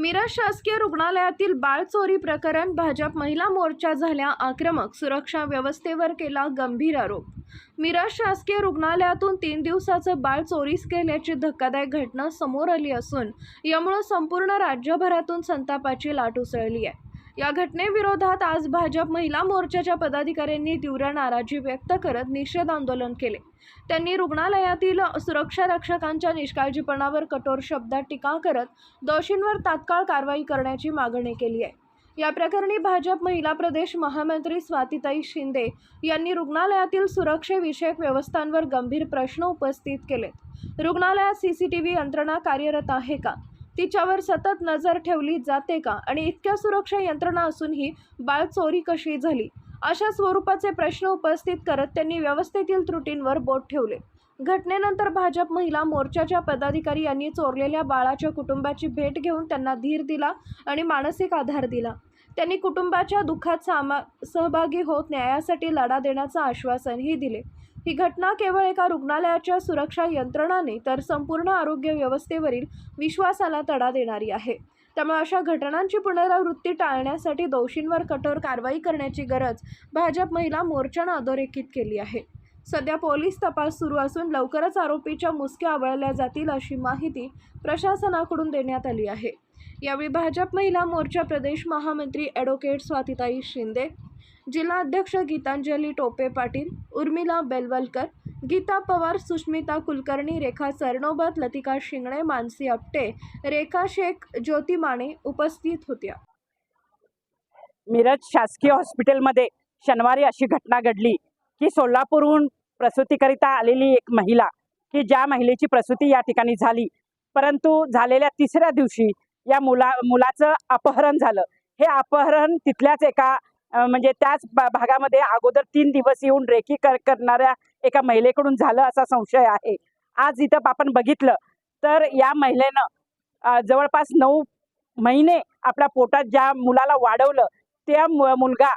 मिरज शासकीय रुग्णालयातील बाळ चोरी प्रकरण भाजप महिला मोर्चा झाल्या आक्रमक सुरक्षा व्यवस्थेवर केला गंभीर आरोप. मिरज शासकीय रुग्णालयातून तीन दिवसाचं बाळ चोरीस केल्याची धक्कादायक घटना समोर आली असून यामुळे संपूर्ण राज्यभरातून संतापाची लाट उसळली आहे. या घटनेविरोधात आज भाजप महिला मोर्चाच्या पदाधिकाऱ्यांनी तीव्र नाराजी व्यक्त करत निषेध आंदोलन केले. त्यांनी रुग्णालयातील सुरक्षा रक्षकांच्या निष्काळजीपणावर कठोर शब्दात टीका करत दोषींवर तात्काळ कारवाई करण्याची मागणी केली आहे. या प्रकरणी भाजप महिला प्रदेश महामंत्री स्वातिताई शिंदे यांनी रुग्णालयातील सुरक्षेविषयक व्यवस्थांवर गंभीर प्रश्न उपस्थित केलेत. रुग्णालयात सी सी टी यंत्रणा कार्यरत आहे का? तिच्यावर सतत नजर ठेवली जाते का? आणि इतक्या सुरक्षा यंत्रणा असूनही बाळ चोरी कशी झाली? अशा स्वरूपाचे प्रश्न उपस्थित करत त्यांनी व्यवस्थेतील त्रुटींवर बोट ठेवले. घटनेनंतर भाजप महिला मोर्चाच्या पदाधिकारी यांनी चोरलेल्या बाळाच्या कुटुंबाची भेट घेऊन त्यांना धीर दिला आणि मानसिक आधार दिला. त्यांनी कुटुंबाच्या दुःखात सामा सहभागी होत न्यायासाठी लढा देण्याचं आश्वासनही दिले. ही घटना केवळ एका रुग्णालयाच्या सुरक्षा यंत्रणाने तर संपूर्ण आरोग्य व्यवस्थेवरील विश्वासाला तडा देणारी आहे. त्यामुळे अशा घटनांची पुनरावृत्ती टाळण्यासाठी दोषींवर कठोर कारवाई करण्याची गरज भाजप महिला मोर्चानं अधोरेखित केली आहे. सध्या पोलीस तपास सुरू असून लवकरच आरोपीच्या मुसक्या आवळल्या जातील अशी माहिती प्रशासनाकडून देण्यात आली आहे. यावेळी भाजप महिला मोर्चा प्रदेश महामंत्री ॲडव्होकेट स्वातिताई शिंदे जिल्हाध्यक्ष गीतांजली टोपे पाटील उर्मिला बेलवलकर गीता पवार सुष्मिता कुलकर्णी रेखा सरनोबत लतिका शिंगणे मानसी आपटे रेखा शेख ज्योती माने उपस्थित होत्या. मिरज शासकीय हॉस्पिटलमध्ये शनिवारी अशी घटना घडली की सोलापूरहून प्रसूतीकरिता आलेली एक महिला की ज्या महिलेची प्रसूती या ठिकाणी झाली परंतु झालेल्या तिसऱ्या दिवशी या मुला मुलाचं अपहरण झालं. हे अपहरण तिथल्याच एका म्हणजे त्याच भागामध्ये अगोदर तीन दिवस येऊन रेकी कर करणाऱ्या एका महिलेकडून झालं असा संशय आहे. आज इथं आपण बघितलं तर या महिलेनं जवळपास नऊ महिने आपल्या पोटात ज्या मुलाला वाढवलं त्या मु- मुलगा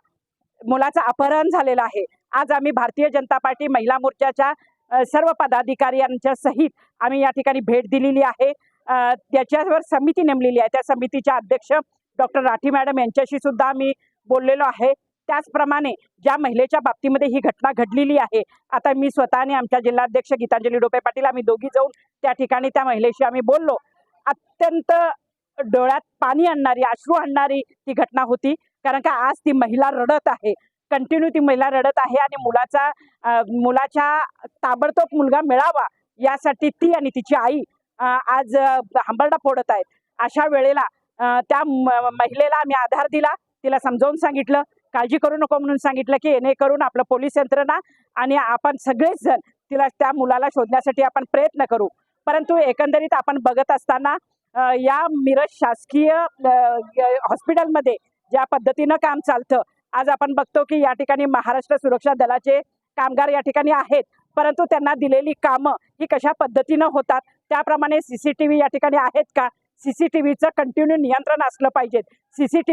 मुलाचं अपहरण झालेलं आहे. आज आम्ही भारतीय जनता पार्टी महिला मोर्चाच्या सर्व पदाधिकाऱ्यांच्या सहित आम्ही या ठिकाणी भेट दिलेली आहे. त्याच्यावर समिती नेमलेली आहे. त्या समितीच्या अध्यक्ष डॉक्टर राठी मॅडम यांच्याशी सुद्धा आम्ही बोललेलो आहे. त्याचप्रमाणे ज्या महिलेच्या बाबतीमध्ये ही घटना घडलेली आहे आता मी स्वतःने आमच्या जिल्हाध्यक्ष गीतांजली डोपे पाटील आम्ही दोघी जाऊन त्या ठिकाणी त्या महिलेशी आम्ही बोललो. अत्यंत डोळ्यात पाणी आणणारी अश्रू आणणारी ती घटना होती. कारण का आज ती महिला रडत आहे. कंटिन्यू ती महिला रडत आहे आणि मुलाचा मुलाच्या ताबडतोब मुलगा मिळावा यासाठी ती आणि तिची आई आज हंबरडा फोडत आहेत. अशा वेळेला त्या म- महिलेला आम्ही आधार दिला. तिला समजावून सांगितलं काळजी करू नको म्हणून सांगितलं की येणे करून आपलं पोलीस यंत्रणा आणि आपण सगळेच जण तिला त्या मुलाला शोधण्यासाठी आपण प्रयत्न करू. परंतु एकंदरीत आपण बघत असताना या मिरज शासकीय हॉस्पिटलमध्ये ज्या पद्धतीनं काम चालतं आज आपण बघतो की या ठिकाणी महाराष्ट्र सुरक्षा दलाचे कामगार या ठिकाणी आहेत परंतु त्यांना दिलेली कामं ही कशा पद्धतीनं होतात? त्याप्रमाणे सी सी टी व्ही या ठिकाणी आहेत का? सी सी टी व्हीचं कंटिन्यू नियंत्रण असलं पाहिजे.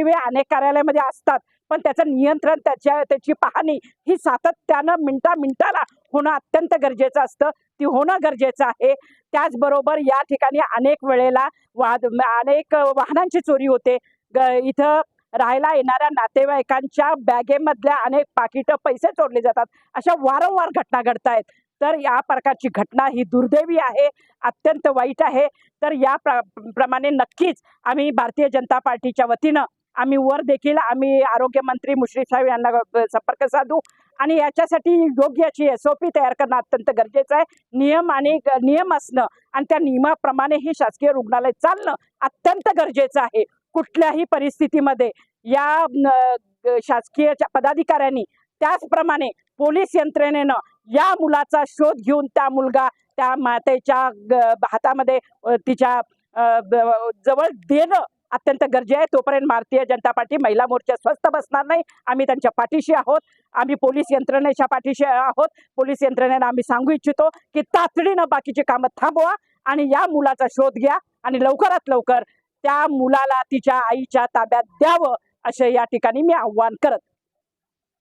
व्ही अनेक कार्यालयामध्ये असतात पण त्याचं नियंत्रण त्याच्या त्याची पाहणी ही सातत्यानं मिनटा मिनटाला होणं अत्यंत गरजेचं असतं. ती होणं गरजेचं आहे. त्याचबरोबर या ठिकाणी अनेक वेळेला वाद अनेक वाहनांची चोरी होते. ग इथं राहायला येणाऱ्या नातेवाईकांच्या बॅगेमधल्या अनेक पाकिटं पैसे चोरले जातात. अशा वारंवार घटना घडत आहेत तर या प्रकारची घटना ही दुर्दैवी आहे अत्यंत वाईट आहे. तर या प्र प्रमाणे नक्कीच आम्ही भारतीय जनता पार्टीच्या वतीनं आम्ही वर देखील आम्ही आरोग्यमंत्री मुश्रीफ साहेब यांना संपर्क साधू आणि याच्यासाठी योग्य अशी एस ओ पी तयार करणं अत्यंत गरजेचं आहे. नियम आणि नियम असणं आणि त्या नियमाप्रमाणे ही शासकीय रुग्णालय चालणं अत्यंत गरजेचं आहे. कुठल्याही परिस्थितीमध्ये या शासकीय पदाधिकाऱ्यांनी त्याचप्रमाणे पोलीस यंत्रणेनं या मुलाचा शोध घेऊन त्या मुलगा त्या मातेच्या ग- हातामध्ये तिच्या जवळ देणं अत्यंत गरजे आहे. तोपर्यंत भारतीय जनता पार्टी महिला मोर्चा स्वस्त बसणार नाही. आम्ही त्यांच्या पाठीशी आहोत. आम्ही पोलीस यंत्रणेच्या पाठीशी आहोत. पोलीस यंत्रणेला आम्ही सांगू इच्छितो की तातडीनं बाकीची कामं थांबवा आणि या मुलाचा शोध घ्या आणि लवकरात लवकर त्या मुलाला तिच्या आईच्या ताब्यात द्यावं असे या ठिकाणी मी आव्हान करत